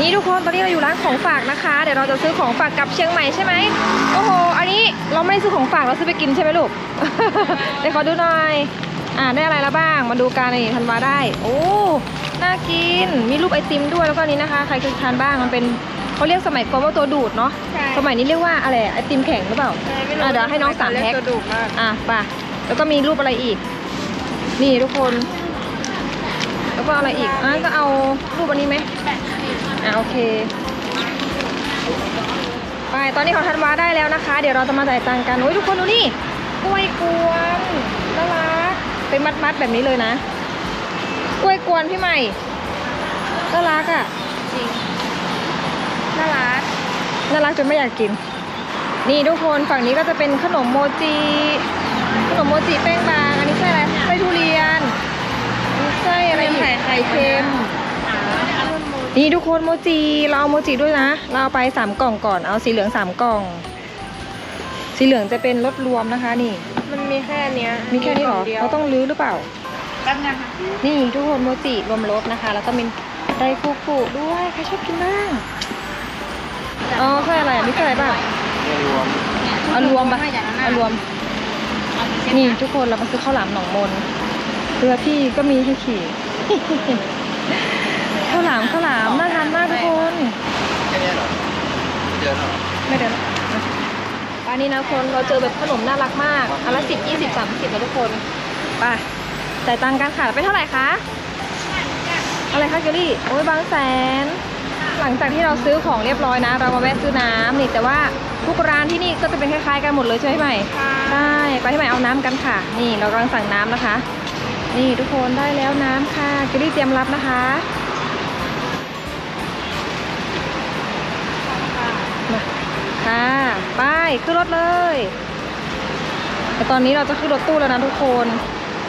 นี่ทุกคนตอนนี้เราอยู่ร้านของฝากนะคะ เดี๋ยวเราจะซื้อของฝากกลับเชียงใหม่ใช่ไหมโอ้โหอันนี้เราไม่ได้ซื้อของฝากเราซื้อไปกินใช่ไหมลูกเดี๋ยวขอดูหน่อยอ่าได้อะไรแล้วบ้างมาดูกันนี่ธันวาได้ โอ้น่ากินมีรูปไอติมด้วยแล้วก็อันนี้นะคะ ใครเคยทานบ้างมันเป็นเขาเรียกสมัยก่อนว่าตัวดูดเนาะใช่สมัยนี้เรียกว่าอะไรไอติมแข็งหรือเปล่าอะเดี๋ยวให้น้องสามแพ็คกระดูกมากอะไป่ะแล้วก็มีรูปอะไรอีก นี่ทุกคน แล้วก็อะไรอีกอะก็เอารูปอันนี้ไหมอะโอเค ไปตอนนี้ของธันวาได้แล้วนะคะ เดี๋ยวเราจะมาจ่ายตังค์กันโอ้ยทุกคนดูนี่กล้วยกวนน่ารักเป็นมัดๆแบบนี้เลยนะ กล้วยกวนพี่ใหม่น่ารักอะจริงน่ารักน่ารักจนไม่อยากกิน นี่ทุกคนฝั่งนี้ก็จะเป็นขนมโมจิขนมโมจิแป้งบาง อันนี้ไส้อะไรไส้ทุเรียนอันนี้ไส้อะไรอีกไข่เค็ม นี่ทุกคนโมจิเราเอาโมจิด้วยนะ เราเอาไปสามกล่องก่อนเอาสีเหลืองสามกล่อง สีเหลืองจะเป็นรสรวมนะคะนี่ มันมีแค่เนี้ยมีแค่นี้เหรอกล่ดียวเราต้องรื้อหรือเปล่าแป๊บนึงค่ะนี่ทุกคนโมจิรวมรสนะคะ แล้วก็มีไดฟูกุด้วยใครชอบกินบ้างอ๋อไส้อะไรอะมีไส้อะไรบ้างเอารวมปะเอารวม นี่ทุกคนเรามาซื้อข้าวหลามหนองมนเรือพี่ก็มีให้ขี่ ข้าวหลามข้าวหลามน่าทานมากทุกคนแค่นี้เหรอเยอะเหรอไม่เดินอันนี้นะคนเราเจอแบบขนมน่ารักมากอันละสิบยี่สิบสามสิบนะทุกคนไปจ่ายตังค์กันค่ะเป็นเท่าไหร่คะอะไรคะเกลลี่โอ้ยบางแสน หลังจากที่เราซื้อของเรียบร้อยนะ เรามาแวะซื้อน้ำนี่แต่ว่าทุกร้านที่นี่ก็จะเป็นคล้ายๆกันหมดเลยใช่ไหมใช่ไปที่ไหนเอาน้ำกันค่ะ นี่เรากำลังสั่งน้ำนะคะ นี่ทุกคนได้แล้วน้ำค่ะเกลลี่เตรียมรับนะคะ ขึ้นรถเลยแต่ตอนนี้เราจะขึ้นรถตู้แล้วนะทุกคน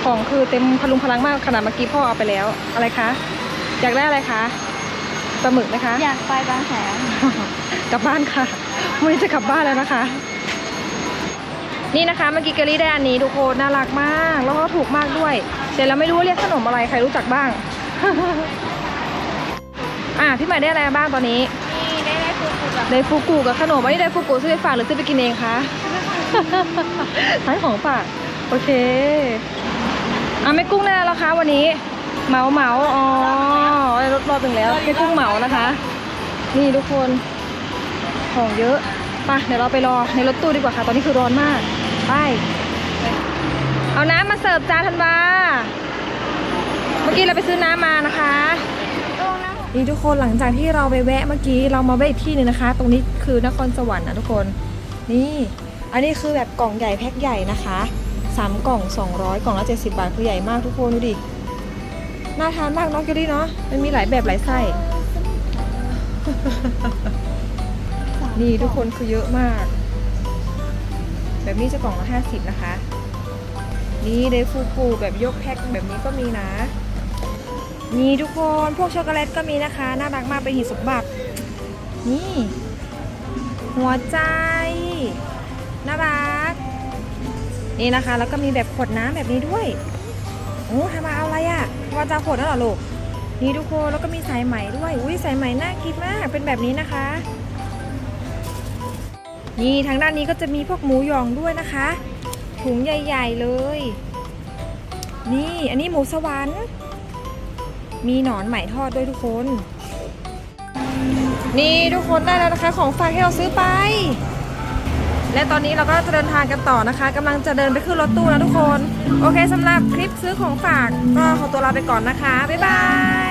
ของคือเต็มพลุงพลังมากขนาดเมื่อกี้พ่อเอาไปแล้ว อะไรคะ อยากได้อะไรคะปลาหมึกไหมคะ อยากไปบางแสนกลับบ้านค่ะวันนี้จะกลับบ้านแล้วนะคะ นี่นะคะเมื่อกี้เกลลี่ได้อันนี้ทุกคนน่ารักมาก แล้วก็ถูกมากด้วยแต่เราไม่รู้ว่าเรียกขนมอะไรใครรู้จักบ้าง อะพี่ใหม่ได้อะไรบ้างตอนนี้นี่ได้ ไดฟูกูกับขนมอันนี้ไดฟูกุซื้อไปฝากหรือซื้อไปกินเองคะทั้ของฝากโอเคอะแม่กุ้งได้แล้วเหรอคะ วันนี้ เมาเมาอ๋อรถรอตึงแล้วแม่กุ้งเหมานะคะ นี่ทุกคนของเยอะไปเดี๋ยวเราไปรอในรถตู้ดีกว่าค่ะ ตอนนี้คือร้อนมากไปเอาน้ำมาเสิร์ฟจานทันวาเมื่อกี้เราไปซื้อน้ำมานะคะ นี่ทุกคนหลังจากที่เราไปแวะเมื่อกี้เรามาแวะอีกที่หนึ่งนะคะ ตรงนี้คือนครสวรรค์นะทุกคนนี่อันนี้คือแบบกล่องใหญ่แพ็คใหญ่นะคะสามกล่อง200กล่องละ70 บาทคือใหญ่มากทุกคนดูดิน่าทานมากเน้องเกลลี่เนาะมันมีหลายแบบหลายไส้ นี่ทุกคนคือเยอะมาก แบบนี้จะกล่องละ50นะคะ นี่เดฟูปูแบบยกแพ็คแบบนี้ก็มีนะ นี่ทุกคนพวกช็อกโกแลตก็มีนะคะ น่ารักมากเป็นหินสมบัตินี่ หัวใจ น่ารัก นี่นะคะ แล้วก็มีแบบขวดน้ำแบบนี้ด้วยโอ้ทำมาเอาอะไรอะ่ะว่าจะขวดนั่นเหรอลูกนี่ทุกคนแล้วก็มีสายไหมด้วยอุ้ยสายไหมน่ากินมากเป็นแบบนี้นะคะ นี่ทางด้านนี้ก็จะมีพวกหมูยองด้วยนะคะ ถุงใหญ่ ๆเลย นี่อันนี้หมูสวรรค์ มีหนอนไหมทอดด้วยทุกคน นี่ทุกคนได้แล้วนะคะ ของฝากที่เราซื้อไป และตอนนี้เราก็จะเดินทางกันต่อนะคะกำลังจะเดินไปขึ้นรถตู้แล้วทุกคน โอเคสำหรับคลิปซื้อของฝากก็ขอตัวลาไปก่อนนะคะ บ๊ายบาย